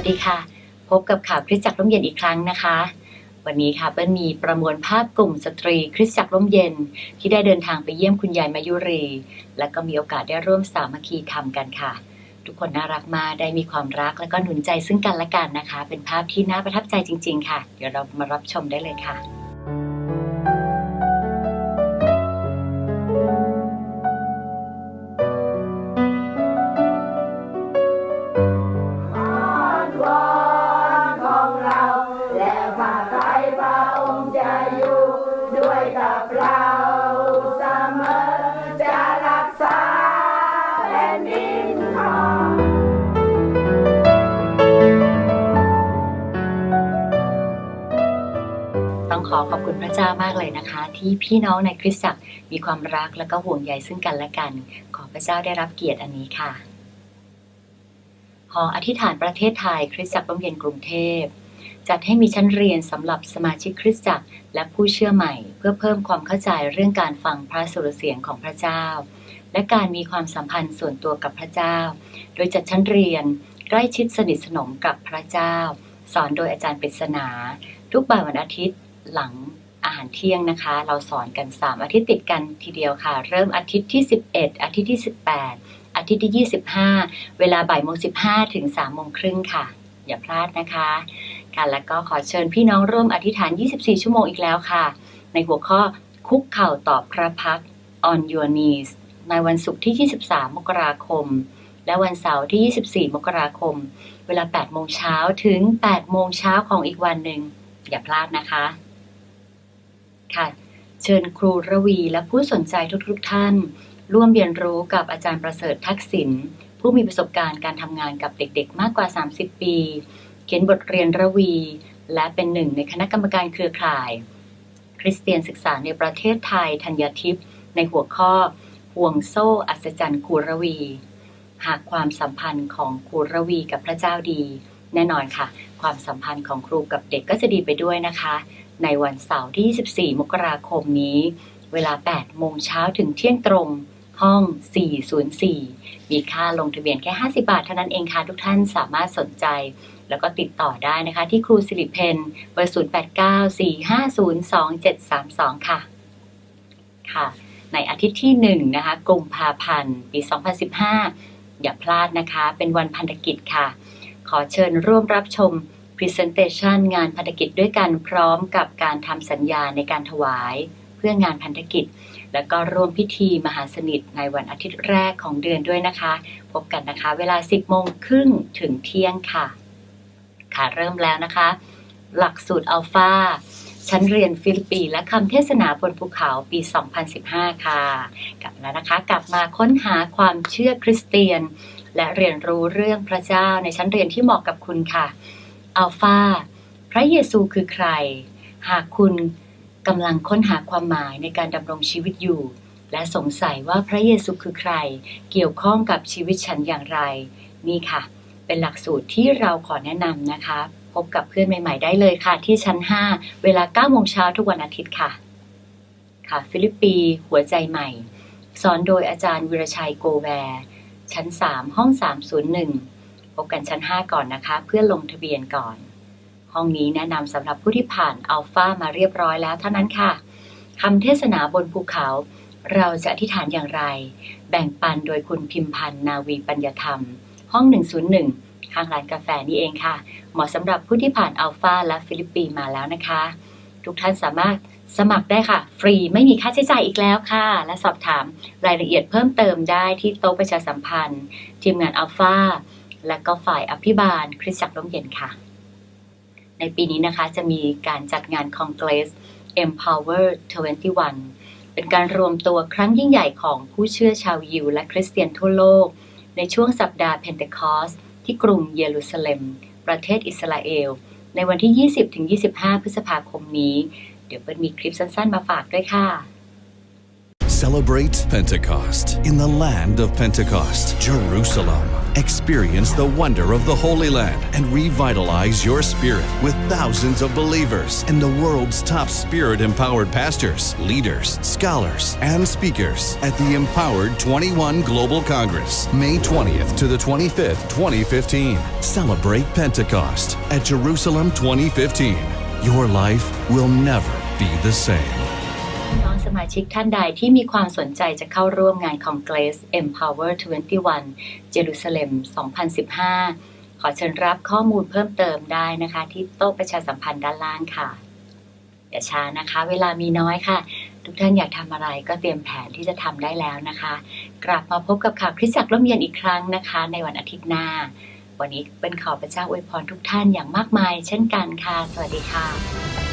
วัสดีค่ะ พบกับข่าวคริสตจักรร่มเย็นอีกครั้งนะคะ วันนี้ค่ะเปิ้ลมีประมวลภาพกลุ่มสตรีคริสตจักรร่มเย็น ที่ได้เดินทางไปเยี่ยมคุณยายมายุรี และก็มีโอกาสได้ร่วมสามัคคีธรรมกันค่ะ ทุกคนน่ารักมากได้มีความรักและก็หนุนใจซึ่งกันและกันนะคะ เป็นภาพที่น่าประทับใจจริง ๆ ค่ะ เดี๋ยวเรามารับชมได้เลยค่ะ ต้องขอขอบคุณพระเจ้ามากเลยนะคะ ที่พี่น้องในคริสตจักรมีความรักและก็ห่วงใยซึ่งกันและกัน ขอพระเจ้าได้รับเกียรติอันนี้ค่ะหออธิษฐานประเทศไทย คริสตจักรร่มเย็นกรุงเทพจัดให้มีชั้นเรียนสำหรับสมาชิกคริสตจักร และผู้เชื่อใหม่ เพื่อเพิ่มความเข้าใจเรื่องการฟังพระสุรเสียงของพระเจ้า และการมีความสัมพันธ์ส่วนตัวกับพระเจ้า โดยจัดชั้นเรียนใกล้ชิดสนิทสนมกับพระเจ้า สอนโดยอาจารย์ปริศนา ทุกบ่ายวันอาทิตย์ หลังอาหารเที่ยงนะคะ เราสอนกัน 3 อาทิตย์ติดกันทีเดียวค่ะ เริ่มอาทิตย์ที่ 11 อาทิตย์ที่ 18 อาทิตย์ที่ 25 เวลาบ่ายโมง15 ถึง3โมงครึ่งค่ะ อย่าพลาดนะคะค่ะแล้วก็ขอเชิญพี่น้องร่วมอธิษฐาน 24 ชั่วโมงอีกแล้วค่ะ ในหัวข้อคุกเข่าตอบพระพัก on your knees ในวันศุกร์ที่ 23 มกราคม และวันเสาร์ที่ 24 มกราคม เวลา 8 โมงเช้าถึง 8 โมงเช้าของอีกวันหนึ่งอย่าพลาดนะคะ ค่ะ เชิญครูระวีและผู้สนใจทุกๆท่าน ร่วมเรียนรู้กับอาจารย์ประเสริฐทักษิณผู้มีประสบการณ์การทำงานกับเด็กๆ มากกว่า 30 ปี เขียนบทเรียนระวี และเป็นหนึ่งในคณะกรรมการเครือข่าย คริสเตียนศึกษาในประเทศไทยธัญทิพย์ในหัวข้อห่วงโซ่อัศจรรย์ครูระวี หากความสัมพันธ์ของครูระวีกับพระเจ้าดี แน่นอนค่ะ ความสัมพันธ์ของครูกับเด็กก็จะดีไปด้วยนะคะ ในวันเสาร์ที่ 24 มกราคมนี้ เวลา 8 โมงเช้าถึงเที่ยงตรง ห้อง 404 มีค่าลงทะเบียนแค่ 50 บาทเท่านั้นเองค่ะทุกท่านสามารถสนใจ แล้วก็ติดต่อได้นะคะ ที่ครูสิริเพนเบอร์ 0894502732 ค่ะ ค่ะ ในอาทิตย์ที่ 1 นะคะกุมภาพันธ์ ปี 2015 อย่าพลาดนะคะ เป็นวันพันธกิจค่ะ ขอเชิญร่วมรับชม Presentation งานพันธกิจด้วยกันพร้อมกับการทำสัญญาในการถวายเพื่องานพันธกิจ แล้วก็ร่วมพิธีมหาสนิทในวันอาทิตย์แรกของเดือนด้วยนะคะ พบกันนะคะ เวลา 10โมงครึ่งถึงเที่ยงค่ะ ค่ะเริ่มแล้วนะคะ หลักสูตรอัลฟาชั้นเรียนฟิลิปปีและคำเทศนาบนภูเขาปี 2015 ค่ะ กลับแล้วนะคะ กลับมาค้นหาความเชื่อคริสเตียน และเรียนรู้เรื่องพระเจ้าในชั้นเรียนที่เหมาะกับคุณค่ะ อัลฟาพระเยซูคือใคร หากคุณกำลังค้นหาความหมายในการดำรงชีวิตอยู่ และสงสัยว่าพระเยซูคือใคร เกี่ยวข้องกับชีวิตฉันอย่างไร นี่ค่ะ เป็นหลักสูตรที่เราขอแนะนำนะคะ พบกับเพื่อนใหม่ ๆ ได้เลยค่ะ ที่ชั้น 5 เวลา9โมงเช้าทุกวันอาทิตย์ค่ะ ค่ะ ฟิลิปปี หัวใจใหม่ สอนโดยอาจารย์วิรชัยโกแวร์ ชั้น 3 ห้อง 301 พบกันชั้น 5 ก่อนนะคะ เพื่อลงทะเบียนก่อน ห้องนี้แนะนำสำหรับผู้ที่ผ่านอัลฟามาเรียบร้อยแล้วเท่านั้นค่ะคำเทศนาบนภูเขา เราจะอธิษฐานอย่างไร แบ่งปันโดยคุณพิมพันธ์นาวีปัญญธรรม ห้อง 101 ข้างร้านกาแฟนี่เองค่ะ เหมาะสำหรับผู้ที่ผ่านอัลฟาและฟิลิปปีมาแล้วนะคะ ทุกท่านสามารถสมัครได้ค่ะ ฟรีไม่มีค่าใช้จ่ายอีกแล้วค่ะ และสอบถามรายละเอียดเพิ่มเติมได้ที่โต๊ะประชาสัมพันธ์ ทีมงานอัลฟา และก็ฝ่ายอภิบาลคริสตจักรร่มเย็นค่ะ ในปีนี้นะคะจะมีการจัดงานคองเกรส Empower 21 เป็นการรวมตัวครั้งยิ่งใหญ่ของผู้เชื่อชาวยิวและคริสเตียนทั่วโลก ในช่วงสัปดาห์เพนเทคอสที่กรุงเยรูซาเล็ม ประเทศอิสราเอล ในวันที่ 20-25 พฤษภาคมนี้ เดี๋ยวเปิ้ลมีคลิปสั้นๆ มาฝากด้วยค่ะ Celebrate Pentecost in the land of Pentecost, Jerusalem. Experience the wonder of the Holy Land and revitalize your spirit with thousands of believers and the world's top spirit empowered pastors, leaders, scholars, and speakers at the Empowered 21 Global Congress, May 20th to the 25th, 2015. Celebrate Pentecost at Jerusalem 2015. Your life will never be the same. น้องสมาชิกท่านใดที่มีความสนใจจะเข้าร่วมงาน Congress Empower 21 Jerusalem 2015 ขอเชิญรับข้อมูลเพิ่มเติมได้นะคะ ที่โต๊ะประชาสัมพันธ์ด้านล่างค่ะ อย่าช้านะคะ เวลามีน้อยค่ะ ทุกท่านอยากทำอะไรก็เตรียมแผนที่จะทำได้แล้วนะคะ กลับมาพบกับข่าวคริสจักรร่มเย็นอีกครั้งนะคะ ในวันอาทิตย์หน้า วันนี้เป็นข่าวพระเจ้าอวยพรทุกท่านอย่างมากมาย เช่นกันค่ะ สวัสดีค่ะ